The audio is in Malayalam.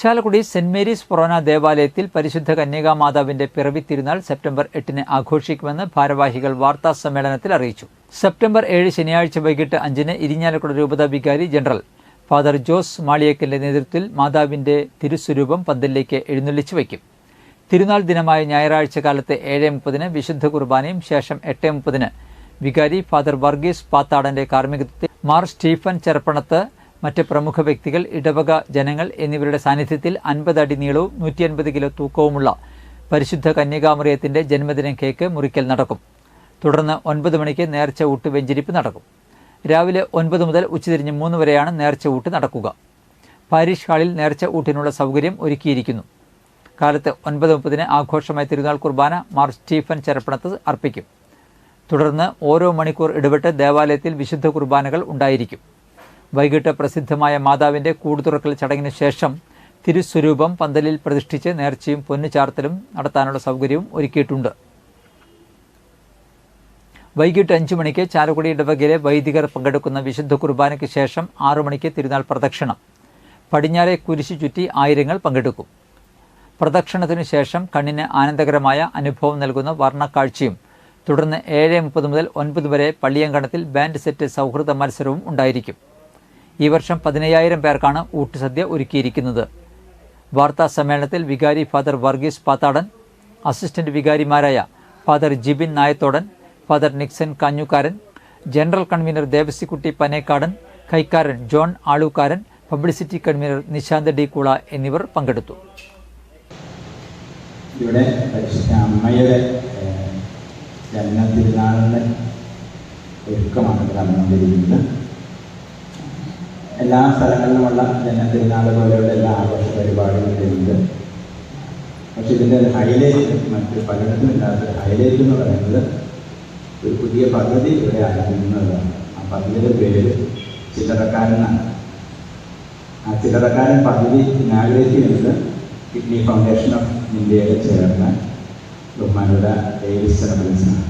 ചാലക്കുടി സെന്റ് മേരീസ് ഫൊറോന ദേവാലയത്തിൽ പരിശുദ്ധ കന്യകാമാതാവിന്റെ പിറവി തിരുനാൾ സെപ്റ്റംബർ എട്ടിന് ആഘോഷിക്കുമെന്ന് ഭാരവാഹികൾ വാർത്താ സമ്മേളനത്തിൽ അറിയിച്ചു. സെപ്റ്റംബർ ഏഴ് ശനിയാഴ്ച വൈകിട്ട് അഞ്ചിന് ഇരിഞ്ഞാലക്കുട രൂപത വികാരി ജനറൽ ഫാദർ ജോസ് മാളിയക്കലിന്റെ നേതൃത്വത്തിൽ മാതാവിന്റെ തിരുസ്വരൂപം പന്തലിലേക്ക് എഴുന്നള്ളിച്ചു വയ്ക്കും. തിരുനാൾ ദിനമായ ഞായറാഴ്ച കാലത്ത് ഏഴ് മുപ്പതിന് വിശുദ്ധ കുർബാനയും ശേഷം എട്ട് മുപ്പതിന് വികാരി ഫാദർ വർഗീസ് പാത്താടന്റെ കാർമ്മികത്വത്തിൽ മാർ സ്റ്റീഫൻ ചെറപ്പണത്ത് മറ്റ് പ്രമുഖ വ്യക്തികൾ ഇടവക ജനങ്ങൾ എന്നിവരുടെ സാന്നിധ്യത്തിൽ അൻപത് അടി നീളവും നൂറ്റി അൻപത് കിലോ തൂക്കവുമുള്ള പരിശുദ്ധ കന്യകാമറിയത്തിന്റെ ജന്മദിന കേക്ക് മുറിക്കൽ നടക്കും. തുടർന്ന് ഒൻപത് മണിക്ക് നേർച്ച ഊട്ട് വെഞ്ചരിപ്പ് നടക്കും. രാവിലെ ഒൻപത് മുതൽ ഉച്ചതിരിഞ്ഞ് മൂന്ന് വരെയാണ് നേർച്ച ഊട്ട് നടക്കുക. പാരീഷ് ഹാളിൽ നേർച്ച ഊട്ടിനുള്ള സൗകര്യം ഒരുക്കിയിരിക്കുന്നു. കാലത്ത് ഒൻപത് മുപ്പതിന് ആഘോഷമായ തിരുനാൾ കുർബാന മാർ സ്റ്റീഫൻ ചെരപ്പണത്ത് അർപ്പിക്കും. തുടർന്ന് ഓരോ മണിക്കൂർ ഇടപെട്ട് ദേവാലയത്തിൽ വിശുദ്ധ കുർബാനകൾ ഉണ്ടായിരിക്കും. വൈകിട്ട് പ്രസിദ്ധമായ മാതാവിന്റെ കൂടുതുറക്കൽ ചടങ്ങിന് ശേഷം തിരുസ്വരൂപം പന്തലിൽ പ്രതിഷ്ഠിച്ച് നേർച്ചയും പൊന്നുചാർത്തലും നടത്താനുള്ള സൗകര്യവും ഒരുക്കിയിട്ടുണ്ട്. വൈകിട്ട് അഞ്ചു മണിക്ക് ചാലക്കുടി ഇടവകയിലെ വൈദികർ പങ്കെടുക്കുന്ന വിശുദ്ധ കുർബാനയ്ക്ക് ശേഷം ആറു മണിക്ക് തിരുനാൾ പ്രദക്ഷിണം. പടിഞ്ഞാറെ കുരിശു ചുറ്റി ആയിരങ്ങൾ പങ്കെടുക്കും. പ്രദക്ഷിണത്തിനു ശേഷം കണ്ണിന് ആനന്ദകരമായ അനുഭവം നൽകുന്ന വർണക്കാഴ്ചയും തുടർന്ന് ഏഴ് മുപ്പത് മുതൽ ഒൻപത് വരെ പള്ളിയങ്കണത്തിൽ ബാൻഡ് സെറ്റ് സൗഹൃദ മത്സരവും ഉണ്ടായിരിക്കും. ഈ വർഷം പതിനയ്യായിരം പേർക്കാണ് ഊട്ടുസദ്യ ഒരുക്കിയിരിക്കുന്നത്. വാർത്താ സമ്മേളനത്തിൽ വികാരി father Varghese Pathadan assistant വികാരിമാരായ father Jibin Nayathodan father Nixon Kanjukaran general convener Devassikutty Panekkadan കൈക്കാരൻ John Aalookkaran publicity convener Nishanth D കുള എന്നിവർ പങ്കെടുത്തു. ഇവിടെ അമ്മയുടെ ഒരുക്കമാണ് നടന്നുകൊണ്ടിരിക്കുന്നത്. എല്ലാ സ്ഥലങ്ങളിലുമുള്ള ജന്മതിരുനാൾ പോലെയുള്ള എല്ലാ ആഘോഷ പരിപാടികളും ഉണ്ട് പക്ഷെ ഇതിന്റെ ഒരു ഹൈലൈറ്റ് മറ്റ് പലയിടത്തും ഇല്ലാത്ത ഹൈലൈറ്റ് എന്ന് പറയുന്നത് ഒരു പുതിയ പദ്ധതി ഇവിടെ ആരംഭിക്കുന്നതാണ് ആ പദ്ധതിയുടെ പേര് ചില്ലറക്കാരനാണ് ആ ചില്ലറക്കാരൻ പദ്ധതി ഇനാഗ്രേറ്റ് ചെയ്യുന്നത് കിഡ്നി ഫൗണ്ടേഷൻ ഓഫ് ഇന്ത്യയിൽ ചേർന്ന ബഹുമാനയുടെ ഡേവിസ് സെറമൻസാണ്